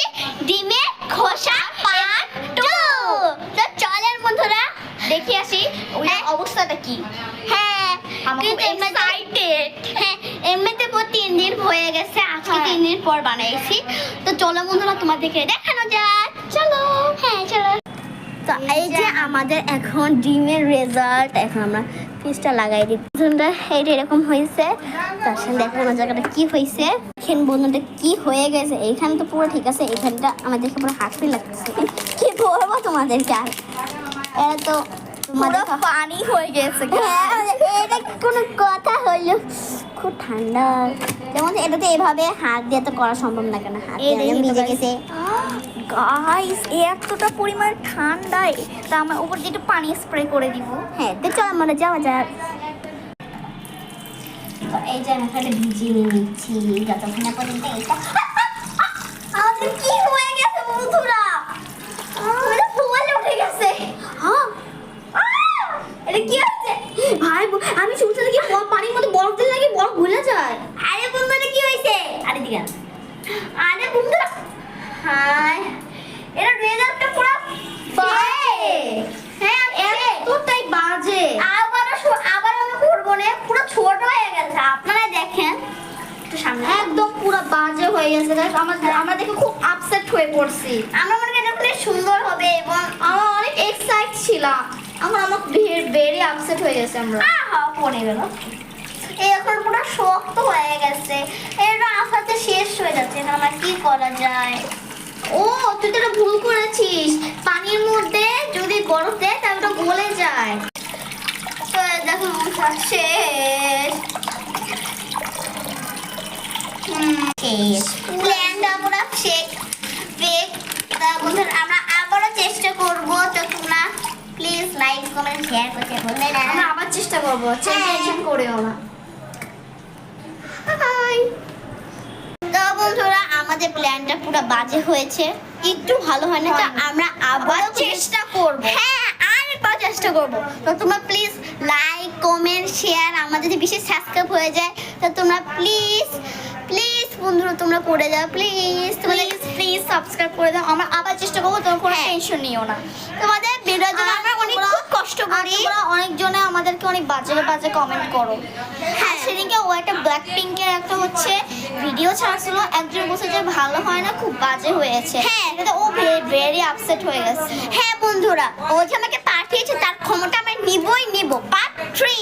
হচ্ছে ডিমের খোসা পার্ট টু তো চলেন বন্ধুরা দেখে আসি ওনার অবস্থাটা কি। হ্যাঁ কিন্তু এক্সাইটেড হ্যাঁ এমনিতে পর তিন দিন হয়ে গেছে আজকে তিন দিন পর বানাইছি। তো চলো বন্ধুরা তোমাদেরকে দেখানো যাক। চলো। হ্যাঁ চলো। তো এই যে আমাদের এখন ডিমের রেজাল্ট এখন আমরা ফিসটা লাগাই দিই। বন্ধুরা এইটা এরকম হয়েছে তার সাথে দেখো আমার জায়গাটা কি হয়েছে এখানে বন্ধুটা কি হয়ে গেছে। এইখানে তো পুরো ঠিক আছে। এইখানটা আমার দেখে পুরো হাসি লাগতেছে কি বলব তোমাদেরকে আর? এটা তো পানি হয়ে গেছে হ্যাঁ, এটা কোনো কথা হইল। খুব ঠান্ডা। যেমন এটাতে এভাবে হাত দিয়ে তো করা সম্ভব না কেন? হাত দিয়ে ভিজে গেছে। গাইস এতটা পরিমাণ ঠান্ডায় তা আমরা উপর দিয়ে একটু পানি স্প্রে করে দিব হ্যাঁ তো চল আমরা যাওয়া যাক। তো এই ভিজিয়ে নিচ্ছি যতক্ষণ না পর্যন্ত এটা আমাদের কি হয়ে গেছে বন্ধুরা? আমাদের ফুয়ালে উঠে গেছে। হ্যাঁ? এটা কি হচ্ছে ভাই আমি শুনছি পানির মধ্যে বরফ দিলে নাকি বরফ গলে যায়। আরে বন্ধুরা কি হয়েছে? আরে আরে বন্ধুরা হাই। এটা রেজাল্টটা পুরো হ্যাঁ এতটাই বাজে। আবার আমি করব না। পুরো ছোট হয়ে গেছে। আপনারা দেখেন। একটু সামনে একদম পুরো বাজে হয়ে গেছে। আমার আমরা দেখে খুব আপসেট হয়ে পড়ছি। আমরা মনে করি এটা সুন্দর হবে এবং আমরা অনেক এক্সাইট ছিলাম। আমার আমার ভেরি আপসেট হয়ে গেছে আমরা। আহা পড়ে গেল। এই এখন পুরো শক্ত হয়ে গেছে। এটা শেষ হয়ে যাচ্ছে। এটা আমার কি করা যায়? ও তুই তো ভুল করেছিস। পানির মধ্যে যদি বরফ দেয় তাহলে ওটা গলে যায়। দেখো শেষ। প্ল্যানটা শেখ বন্ধুরা আমরা আবারও চেষ্টা করব। তো তোমরা প্লিজ লাইক কমেন্ট শেয়ার করতে বলবে না। আমরা আবার চেষ্টা করব। হ্যাঁ। করেও না হাই তো বন্ধুরা আমাদের প্ল্যানটা পুরো বাজে হয়েছে। একটু ভালো হয় না তো আমরা আবার চেষ্টা করব। হ্যাঁ আরেকবার চেষ্টা করব। তো তোমরা প্লিজ লাইক কমেন্ট শেয়ার আমার যদি বিশেষ সাবস্ক্রাইব হয়ে যায় তো তোমরা প্লিজ প্লিজ বন্ধুরা তোমরা করে যাও প্লিজ তোমাদের প্লিজ প্লিজ সাবস্ক্রাইব করে দাও। আমরা আবার চেষ্টা করব তোমার কোনো হ্যাঁ। টেনশন নিও না। তোমাদের ভিডিওর জন্য তোমরা অনেকজনে আমাদেরকে অনেক বাজে বাজে কমেন্ট করো। হ্যাঁ। সেদিনকে ও একটা ব্ল্যাক পিঙ্কের একটা হচ্ছে ভিডিও ছাড়ছিল একজন বলছে যে ভালো হয় না খুব বাজে হয়েছে। হ্যাঁ। ও ভেরি আপসেট হয়ে গেছে। হ্যাঁ বন্ধুরা ও যে আমাকে পাঠিয়েছে তার ক্ষমতা আমি নিবই নিব পার্ট থ্রি